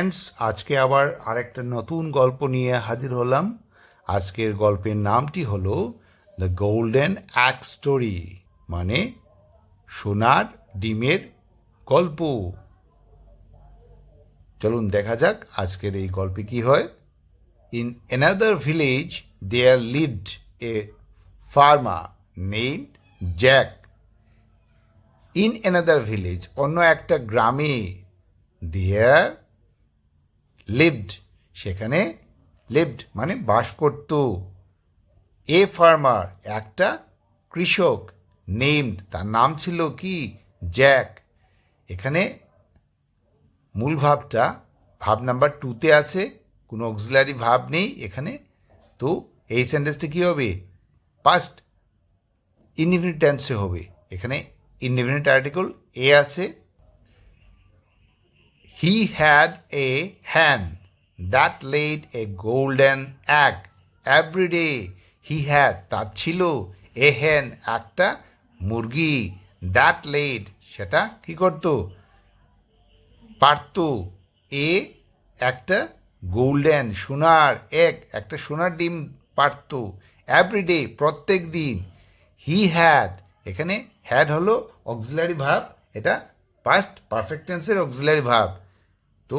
Friends আজকে আবার আরেকটা নতুন গল্প নিয়ে হাজির হলাম। আজকের গল্পের নামটি হলো দ্য গোল্ডেন অ্যাক স্টোরি মানে সোনার ডিমের গল্প। চলুন দেখা যাক আজকের এই গল্পে কি হয়। In another village there lived a farmer name Jack in another village অন্য একটা গ্রামে দেয়ার লিভড সেখানে লিভড মানে বাস করত। এ ফার্মার একটা কৃষক নেমড তার নাম ছিল কি? জ্যাক এখানে মূল ভাবটা, ভাব নাম্বার টুতে আছে, কোনো অক্সিলারি ভাব নেই এখানে। তো এই সেন্টেন্সটা কী হবে? পাস্ট ইনডিফিনিট টেন্সে হবে। এখানে ইনডিফিনিট আর্টিকেল এ আছে। He had a hen that laid a golden egg every day he had তার ছিল এ হ্যান একটা মুরগি. দ্যাট লেড সেটা কি করতো? পারত এ একটা গোল্ডেন সোনার এক একটা সোনার ডিম পারত. এভরিডে প্রত্যেক দিন হি হ্যাড এখানে হ্যাড হলো অক্সিলারি ভাব এটা পাস্ট পারফেক্ট টেন্সের অক্সিলারি ভাব তো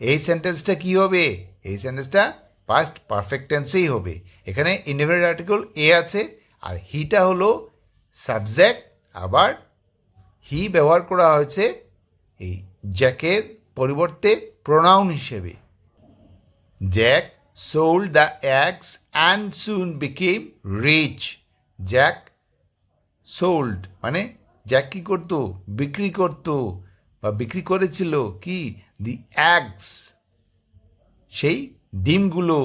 এই সেন্টেন্সটা কি হবে? এই সেন্টেন্সটা পাস্ট পারফেক্ট টেন্সেই হবে। এখানে ইন্ডিপেন্ডেন্ট আর্টিকেল এ আছে, আর হিটা হলো সাবজেক্ট আবার হি ব্যবহার করা হয়েছে এই জ্যাকের পরিবর্তে প্রোনাউন হিসেবে। Jack sold the eggs and soon became rich Jack sold মানে জ্যাক কী করতো? বিক্রি করতো বা বিক্রি করেছিল কি? দি অ্যাগস সেই ডিমগুলো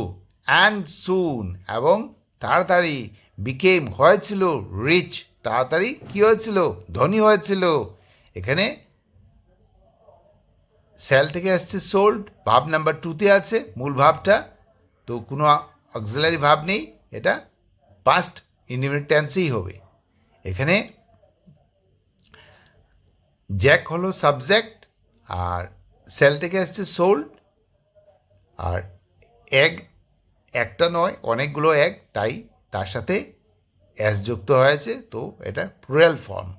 অ্যান্ড সুন এবং তাড়াতাড়ি বিকেম হয়েছিল রিচ তাড়াতাড়ি কী হয়েছিল? ধনী হয়েছিল। এখানে সেল থেকে আসছে সোল্ড ভাব নাম্বার টুতে আছে, মূল ভাবটা। তো কোনো অক্সিলারি ভাব নেই। এটা পাস্ট ইন্ডিপেন্ডেন্ট টেন্সেই হবে। এখানে জ্যাক হলো সাবজেক্ট আর সেল থেকে আসছে সোল্ড আর এগ একটা নয়, অনেকগুলো এগ, তাই তার সাথে অ্যাস যুক্ত হয়েছে, তো এটা প্লুরাল ফর্ম।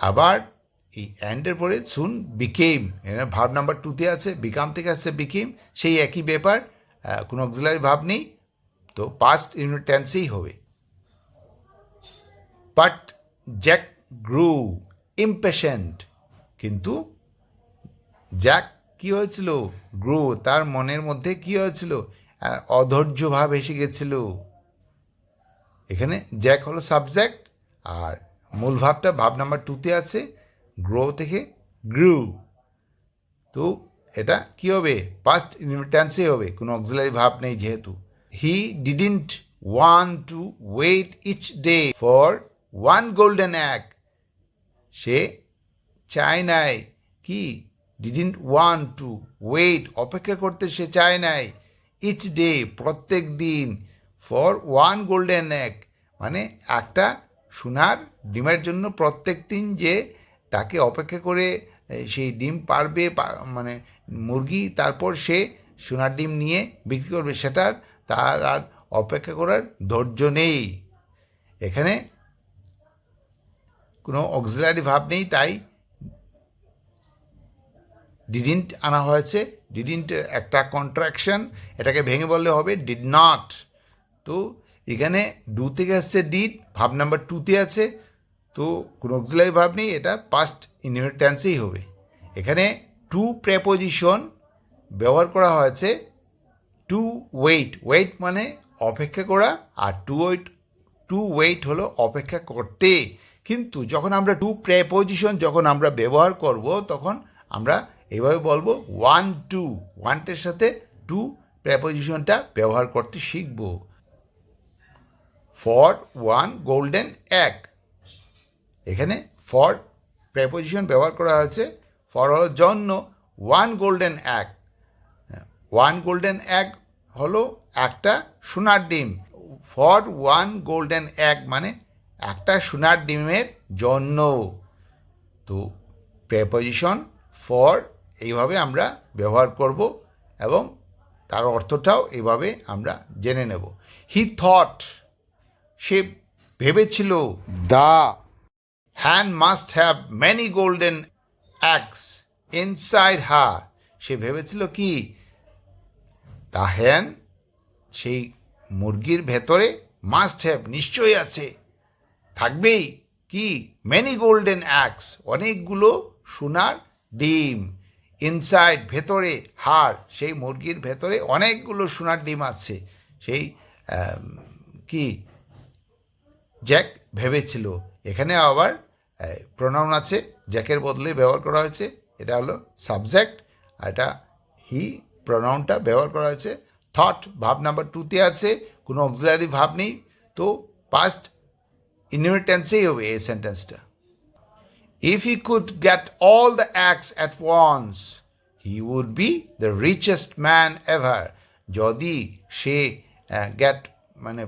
আবার এই অ্যান্ডের পরে সুন বিকেম ভাব নাম্বার টুতে আছে, বিকাম থেকে আসছে বিকেম, সেই একই ব্যাপার কোনো অক্সিলারি ভাব নেই, তো পাস্ট ইউনিট টেন্সেই হবে। বাট জ্যাক গ্রু ইম্পেশেন্ট কিন্তু জ্যাক কি হয়েছিল? গ্রো, তার মনের মধ্যে কি হয়েছিল? অধৈর্য ভাব এসে গেছিল। এখানে জ্যাক হলো সাবজেক্ট আর মূল ভাবটা ভাব নাম্বার টুতে আছে, গ্রো থেকে গ্রু। তো এটা কি হবে? পাস্ট টেন্সে হবে, কোনো অক্সিলারি ভাব নেই যেহেতু। He didn't want to wait each day for one golden egg সে চায় নাই। কি? ডিডেন্ট ওয়ান টু ওয়েট অপেক্ষা করতে সে চায় নাই। ইচ ডে প্রত্যেক দিন ফর ওয়ান গোল্ডেন এক মানে একটা সোনার ডিমের জন্য প্রত্যেক দিন যে তাকে অপেক্ষা করে সেই ডিম পারবে মানে মুরগি, তারপর সে সোনার ডিম নিয়ে বিক্রি করবে সেটার তার আর অপেক্ষা করার ধৈর্য নেই। এখানে কোনো অক্সিলারি ভাব নেই, তাই ডিডিন্ট আনা হয়েছে ডিডিন্ট একটা কন্ট্রাকশন এটাকে ভেঙে বললে হবে ডিড নট তো এখানে ডু থেকে আসছে ডিড ভাব নাম্বার টুতে আছে, তো কোনো অক্সিলারি ভাব নেই, এটা পাস্ট ইনডিফিনিট টেন্সেই হবে। এখানে টু প্রেপোজিশন ব্যবহার করা হয়েছে টু ওয়েট ওয়েট মানে অপেক্ষা করা, আর টু ওয়েট টু ওয়েট হলো অপেক্ষা করতে। কিন্তু যখন আমরা টু প্রেপোজিশন যখন আমরা ব্যবহার করব, তখন আমরা এভাবে বলব ওয়ান টু ওয়ানটের সাথে টু প্রেপোজিশনটা ব্যবহার করতে শিখব। ফর ওয়ান গোল্ডেন এক এখানে ফর প্রেপোজিশন ব্যবহার করা হয়েছে। ফর হলো জন্য ওয়ান গোল্ডেন এক ওয়ান গোল্ডেন এক হলো একটা সোনার ডিম। ফর ওয়ান গোল্ডেন এক মানে একটা সোনার ডিমের জন্য। তো প্রেপোজিশন ফর এইভাবে আমরা ব্যবহার করব এবং তার অর্থটাও এইভাবে আমরা জেনে নেব। হি থট সে ভেবেছিল the hen must have many golden eggs inside her সে ভেবেছিল কি? দ্য হ্যান সেই মুরগির ভেতরে মাস্ট হ্যাভ নিশ্চয়ই আছে। থাকবেই কি? ম্যানি গোল্ডেন অ্যাক্স অনেকগুলো সোনার ডিম। ইনসাইড ভেতরে, হাড়, সেই মুরগির ভেতরে অনেকগুলো সোনার ডিম আছে। সেই কি, জ্যাক ভেবেছিল। এখানে আবার প্রোনাউন আছে, জ্যাকের বদলে ব্যবহার করা হয়েছে। এটা হলো সাবজেক্ট আর এটা হি প্রোনাউনটা ব্যবহার করা হয়েছে। থট ভাব নাম্বার টুতে আছে, কোনো অক্সিলারি ভাব নেই। তো পাস্ট ইনহেরিটেন্সেই হবে এই সেন্টেন্সটা If he could get all the acts at once, he would be the richest man ever. যদি সে গেট মানে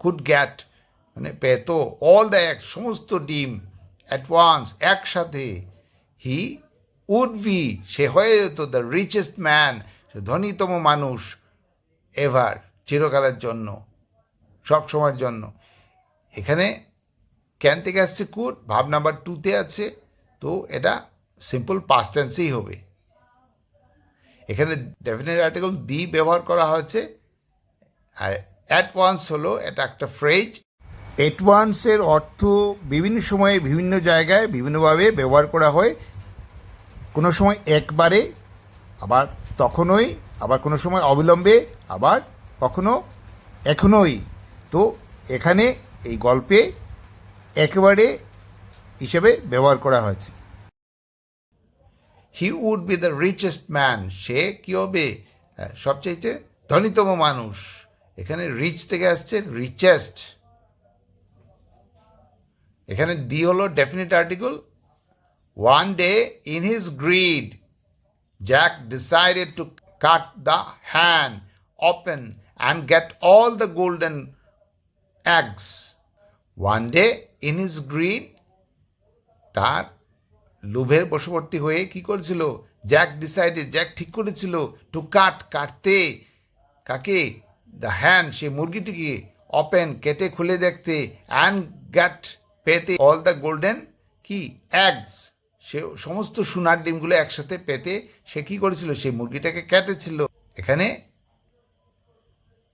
কুড গ্যাট মানে পেত অল দ্য এক সমস্ত ডিম অ্যাট ওয়ান্স একসাথে হি উড বি সে হয়ে যেত দ্য রিচেস্ট ম্যান ধনীতম মানুষ এভার চিরকালের জন্য সব সময়ের জন্য এখানে ক্যান থেকে আসছে কুড ভাব নাম্বার টুতে আছে, তো এটা সিম্পল পাস্ট টেন্সেই হবে। এখানে ডেফিনেট আর্টিকেল দি ব্যবহার করা হয়েছে, আর অ্যাট ওয়ান্স হলো এটা একটা ফ্রেজ এট ওয়ান্সের অর্থ বিভিন্ন সময়ে বিভিন্ন জায়গায় বিভিন্নভাবে ব্যবহার করা হয়। কোনো সময় একবারে, আবার তখনই, আবার কোনো সময় অবিলম্বে, আবার কখনো এখনোই। তো এখানে এই গল্পে একেবারে হিসেবে ব্যবহার করা হয়েছে। He would be the richest man সে কী হবে? সবচাইতে ধনীতম মানুষ। এখানে রিচ থেকে আসছে রিচেস্ট এখানে দি হলো definite article one day in his greed Jack decided to cut the hen open and get all the golden eggs. One day in his greed তার লোভের বশবর্তী হয়ে কি করেছিল? জ্যাক ডিসাইডেড জ্যাক ঠিক করেছিল টু কাট কাটতে। কাকে? দ্য হ্যান্ড সে মুরগিটিকে ওপেন কেটে, খুলে দেখতে। অ্যান্ড গ্যাট পেতে অল দ্য গোল্ডেন কি? অ্যাগস সে সমস্ত সোনার ডিমগুলো একসাথে পেতে সে কি করেছিল? সেই মুরগিটাকে কেটেছিল। এখানে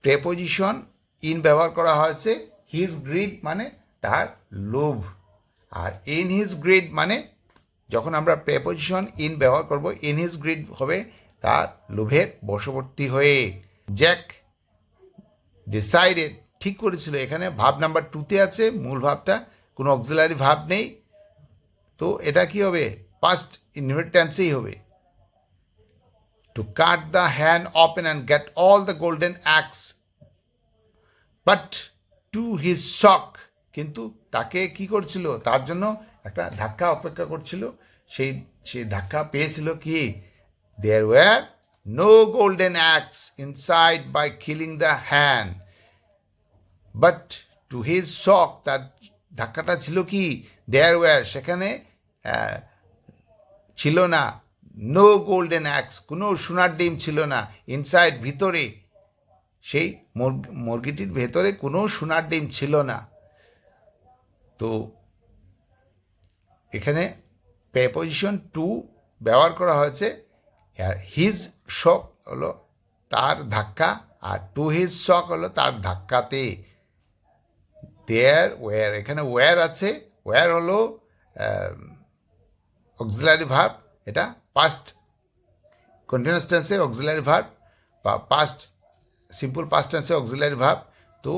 প্রেপোজিশন ইন ব্যবহার করা হয়েছে। হিজ গ্রিড মানে তার লোভ। আর ইন হিজ গ্রিড মানে যখন আমরা প্রেপোজিশন ইন ব্যবহার করব ইন হিজ গ্রিড হবে তার লোভের বশবর্তী হয়ে। জ্যাক ডিসাইডেড ঠিক করেছিল, এখানে ভাব নাম্বার টুতে আছে, মূল ভাবটা, কোনো অক্সিলারি ভাব নেই। তো এটা কি হবে? পাস্ট ইনভার্টেন্সেই হবে। To cut the hen open and get all the golden eggs but to his shock কিন্তু তাকে কি করছিল? তার জন্য একটা ধাক্কা অপেক্ষা করছিল। সেই সেই ধাক্কা পেয়েছিল কি? There were no golden eggs inside by killing the hen but to his shock তার ধাক্কাটা ছিল কি? দেয়ার ওয়ার সেখানে ছিল না। নো গোল্ডেন অ্যাক্স কোনো সোনার ডিম ছিল না। ইনসাইড ভিতরে সেই মুরগ- মুরগিটির ভেতরে কোনো সোনার ডিম ছিল না। তো এখানে প্রেপোজিশন টু ব্যবহার করা হয়েছে। হিজ শক হলো তার ধাক্কা আর টু হিজ শক হলো তার ধাক্কাতে। দেয়ার ওয়্যার এখানে ওয়্যার আছে। ওয়্যার হলো অক্সিলারি ভার্ব এটা পাস্ট কন্টিনিউয়াস টেন্সের অক্সিলারি ভার্ব বা পাস্ট সিম্পল পাস্ট টেন্সে অক্সিলারি ভার্ব তো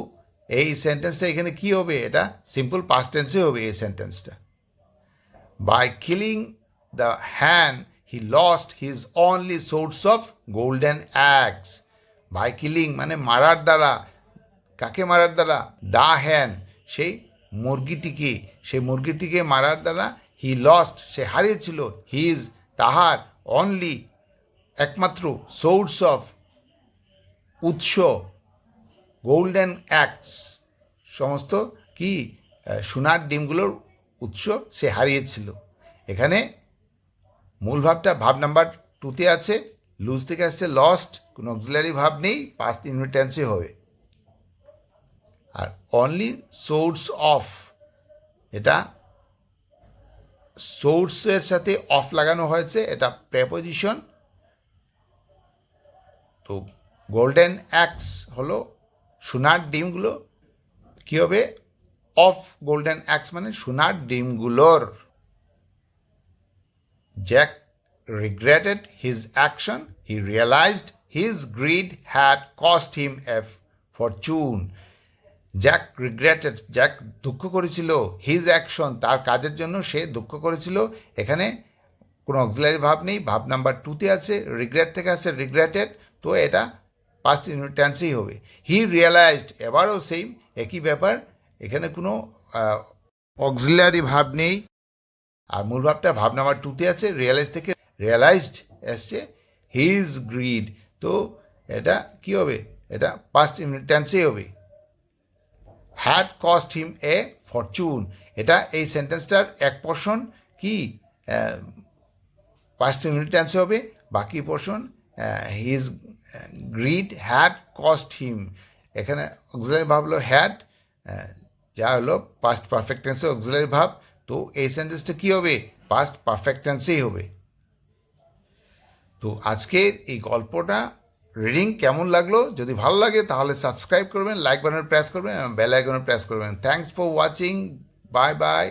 এই সেন্টেন্সটা এখানে কি হবে? এটা সিম্পল পাস্ট টেন্সে হবে এই সেন্টেন্সটা by killing the hen he lost his only source of golden eggs by killing মানে মারার দ্বারা, কাকে মারার দ্বারা? দা হ্যান সেই মুরগিটিকে সেই মুরগিটিকে মারার দ্বারা হি লস্ট সে হারিয়েছিল হিজ তাহার অনলি একমাত্র সোর্স অফ উৎস গোল্ডেন অ্যাক্টস সমস্ত কি সোনার ডিমগুলোর উৎস সে হারিয়েছিল। এখানে মূল ভাবটা, ভাব নাম্বার টুতে আছে লুজ থেকে আসছে লস্ট কোনো অক্সিলারি ভাব নেই পাস্ট ইনভিটেন্সি হবে। আর অনলি সোর্স অফ এটা সোর্সের সাথে অফ লাগানো হয়েছে, এটা প্রেপোজিশন তো গোল্ডেন অ্যাক্স হলো সোনার ডিমগুলো কী হবে অফ গোল্ডেন অ্যাক্স মানে সোনার ডিমগুলোর Jack regretted his action. He realized his greed had cost him a fortune. Jack regretted Jack দুঃখ করেছিল হিজ অ্যাকশন তার কাজের জন্য সে দুঃখ করেছিল এখানে কোনো অক্সিলারি ভাব নেই, ভাব নাম্বার টুতে আছে রিগ্রেট থেকে আছে রিগ্রেটেড তো এটা পাস্ট টেন্সেই হবে। হি রিয়েলাইজড এবারও সেম একই ব্যাপার, এখানে কোনো অক্সিলারি ভাব নেই। আর মূল ভাবটা ভাব নাম্বার টুতে আছে রিয়েলাইজ থেকে রিয়েলাইজড এসছে হিজ গ্রিড তো এটা কি হবে? এটা পাস্ট টেন্সেই হবে। Had cost him a fortune এটা এই সেন্টেন্সটার এক পোর্শন কি? পাস্ট টেন্সে হবে, বাকি portion his greed had cost him. এখানে অক্সিলারি ভাব হলো হ্যাড যা হলো পাস্ট পারফেক্ট টেন্সে অক্সিলারি ভাব। তো এই সেন্টেন্সটা কী হবে? পাস্ট পারফেক্ট টেন্সেই হবে। তো আজকের এই গল্পটা রিডিং কেমন লাগল? যদি ভালো লাগে তাহলে সাবস্ক্রাইব করবেন লাইক বাটন প্রেস করবেন, এবং বেল আইকনে প্রেস করবেন। Thanks for watching bye bye